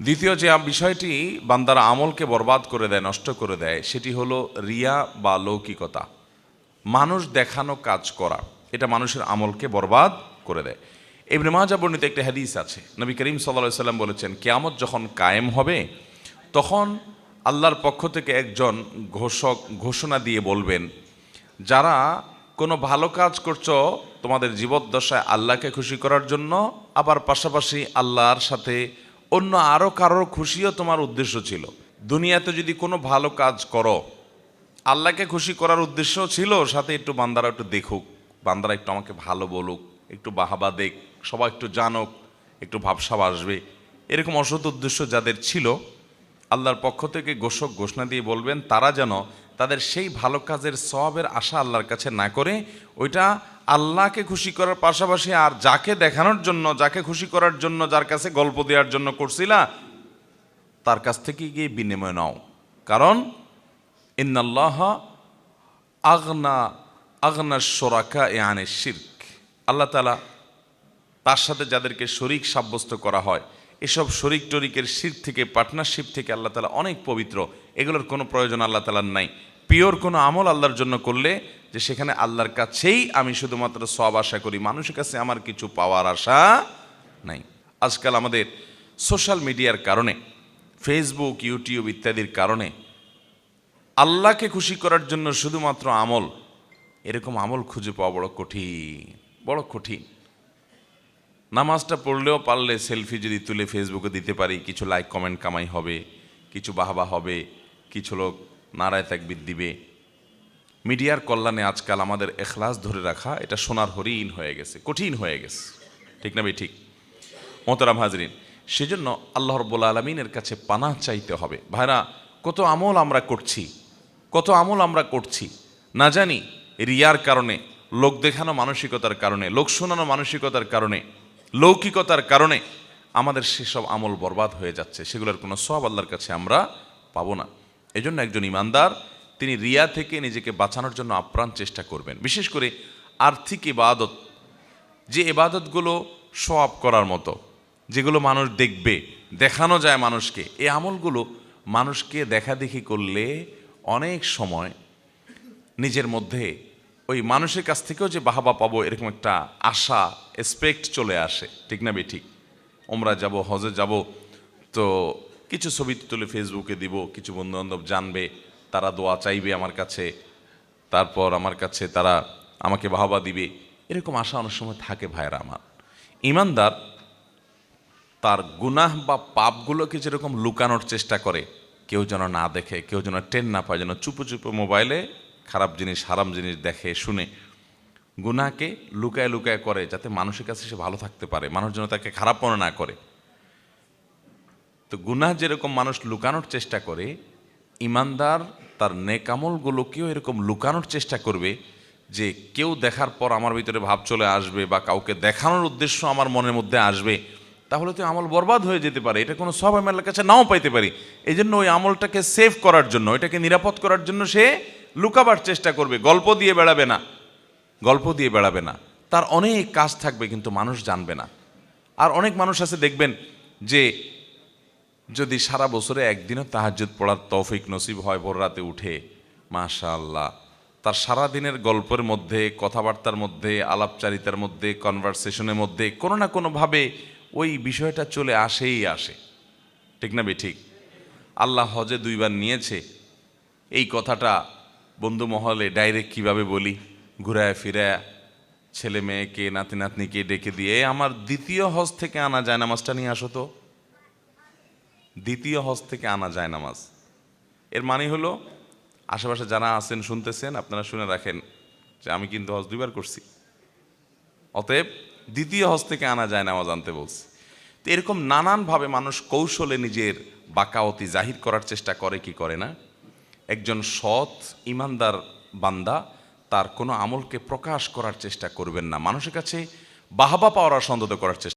দ্বিতীয় যে বিষয়টি বান্দারা আমলকে বরবাদ করে দেয়, নষ্ট করে দেয়, সেটি হলো রিয়া বা লৌকিকতা। মানুষ দেখানো কাজ করা, এটা মানুষের আমলকে বরবাদ করে দেয়। এমনি মাজা বর্ণিত একটা হাদিস আছে, নবী করিম সাল্লা সাল্লাম বলেছেন, কেয়ামত যখন কায়েম হবে, তখন আল্লাহর পক্ষ থেকে একজন ঘোষক ঘোষণা দিয়ে বলবেন, যারা কোনো ভালো কাজ করছ, তোমাদের জীবদ্দশায় আল্লাহকে খুশি করার জন্য, আবার পাশাপাশি আল্লাহর সাথে অন্য আরও কারোর খুশিও তোমার উদ্দেশ্য ছিল। দুনিয়াতে যদি কোনো ভালো কাজ করো, আল্লাহকে খুশি করার উদ্দেশ্য ছিল, সাথে একটু বান্দারা একটু দেখুক, বান্দারা একটু আমাকে ভালো বলুক, একটু বাহাবা দেখ, সবাই একটু জানুক, একটু ভাবসাব আসবে। এরকম অসৎ উদ্দেশ্য যাদের ছিল, আল্লাহর পক্ষ থেকে ঘোষক ঘোষণা দিয়ে বলবেন, তারা যেন তাদের সেই ভালো কাজের সবের আশা আল্লাহর কাছে না করে ওইটা আল্লাহকে খুশি করার পাশাপাশি আর যাকে দেখানোর জন্য, যাকে খুশি করার জন্য, যার কাছে গল্প দেওয়ার জন্য করছিলা, তার কাছ থেকে গিয়ে বিনিময় নাও। কারণ ইন্নাল্লাহ আগনা আগনা সোরাকা এ আনে শির্ক। আল্লাহ তালা তার সাথে যাদেরকে শরিক সাব্যস্ত করা হয় এসব শরিক টরিকের শির থেকে, পার্টনারশিপ থেকে আল্লাহ তালা অনেক পবিত্র। এগুলোর কোনো প্রয়োজন আল্লাহ তালার নাই। পিওর কোনো আমল আল্লাহর জন্য করলে যে সেখানে আল্লাহর কাছেই আমি শুধুমাত্র সব আশা করি। মানুষের কাছে আমার কিছু পাওয়ার আশা নাই। আজকাল আমাদের সোশ্যাল মিডিয়ার কারণে, ফেসবুক, ইউটিউব ইত্যাদির কারণে আল্লাহকে খুশি করার জন্য শুধুমাত্র আমল, এরকম আমল খুঁজে পাওয়া বড় কঠিন বড় কঠিন। নামাজটা পড়লেও পারলে সেলফি যদি তুলে ফেসবুকে দিতে পারি, কিছু লাইক কমেন্ট কামাই হবে, কিছু বাহবা হবে, কিছু লোক নারায় তাকবিদ দিবে। মিডিয়ার কল্যাণে আজকাল আমাদের এখলাস ধরে রাখা, এটা সোনার হরিণ হয়ে গেছে, কঠিন হয়ে গেছে। ঠিক না ভাই? ঠিক। মোহতারাম হাজরিন, সেজন্য আল্লাহ রব্বুল আলমিনের কাছে পানা চাইতে হবে। ভাইরা, কত আমল আমরা করছি, কত আমল আমরা করছি। না জানি, রিয়ার কারণে, লোক দেখানো মানসিকতার কারণে, লোক শোনানো মানসিকতার কারণে লৌকিকতার কারণে আমাদের সেসব আমল বরবাদ হয়ে যাচ্ছে। সেগুলোর কোনো সব আল্লাহর কাছে আমরা পাবো না। এজন্য একজন ইমানদার, তিনি রিয়া থেকে নিজেকে বাঁচানোর জন্য আপ্রাণ চেষ্টা করবেন। বিশেষ করে আর্থিক ইবাদত, যে এবাদতগুলো সব করার মতো, যেগুলো মানুষ দেখবে, দেখানো যায় মানুষকে, এই আমলগুলো মানুষকে দেখা দেখি করলে অনেক সময় নিজের মধ্যে ওই মানুষের কাছ থেকেও যে বাহাবা পাবো এরকম একটা আশা এক্সপেক্ট চলে আসে। ঠিক না বে ঠিক ওমরা যাব, হজে যাব, তো কিছু ছবি তুলে ফেসবুকে দিব, কিছু বন্ধু বান্ধব জানবে, তারা দোয়া চাইবে আমার কাছে, তারপর আমার কাছে তারা আমাকে বাহবা দিবে। এরকম আশা অনেক সময় থাকে ভাইরা আমার। ইমানদার তার গুনাহ বা পাপগুলোকে যেরকম লুকানোর চেষ্টা করে, কেউ যেন না দেখে, কেউ যেন টেন না পায়, যেন চুপো চুপো মোবাইলে খারাপ জিনিস, হারাম জিনিস দেখে, শুনে। গুনাহকে লুকায় লুকায় করে যাতে মানুষের কাছে সে ভালো থাকতে পারে, মানুষ যেন তাকে খারাপ মনে না করে। তো গুনাহ যেরকম মানুষ লুকানোর চেষ্টা করে, ইমানদার তার নেকামলগুলোকেও এরকম লুকানোর চেষ্টা করবে যে কেউ দেখার পর আমার ভিতরে ভাব চলে আসবে বা কাউকে দেখানোর উদ্দেশ্য আমার মনের মধ্যে আসবে, তাহলে তো আমল বরবাদ হয়ে যেতে পারে। এটা কোনো সব আমার কাছে নাও পাইতে পারি। এই জন্য ওই আমলটাকে সেভ করার জন্য এটাকে নিরাপদ করার জন্য সে লুকাবার চেষ্টা করবে, গল্প দিয়ে বেড়াবে না। গল্প দিয়ে বেড়াবে না। তার অনেক কাজ থাকবে কিন্তু মানুষ জানবে না। আর অনেক মানুষ আছে দেখবেন যে যদি সারা বছরে একদিনও তাহাজ্জুদ পড়ার তৌফিক নসিব হয়, ভোর রাতে উঠে, মাশাআল্লাহ, তার সারা দিনের গল্পের মধ্যে, কথাবার্তার মধ্যে, আলাপচারিতার মধ্যে কনভারসেশনের মধ্যে কোনো না কোনোভাবে ওই বিষয়টা চলে আসেই আসে। ঠিক না বে ঠিক? আল্লাহ হজে দুইবার নিয়েছে। এই কথাটা বন্ধু মহলে ডাইরেক্ট কীভাবে বলি? ঘুরায় ফিরায় ছেলে মেয়েকে, নাতি নাতনিকে ডেকে দিয়ে আমার দ্বিতীয় হজ থেকে আনা যায় নামাজটা নিয়ে আসো তো। দ্বিতীয় হজ থেকে আনা যায় নামাজ এর মানে হলো, আশেপাশে যারা আছেন, শুনতেছেন, আপনারা শুনে রাখেন যে আমি কিন্তু হজ দুইবার করছি। অতএব দ্বিতীয় হজ থেকে আনা যায় নামাজ আনতে বলছি। তো এরকম নানানভাবে মানুষ কৌশলে নিজের বাকাওতি জাহির করার চেষ্টা করে কি করে না? একজন সৎ ইমানদার বান্দা তার কোনো আমলকে প্রকাশ করার চেষ্টা করবেন না। মানুষের কাছে বাহবা পাওয়ার সন্দত করার চেষ্টা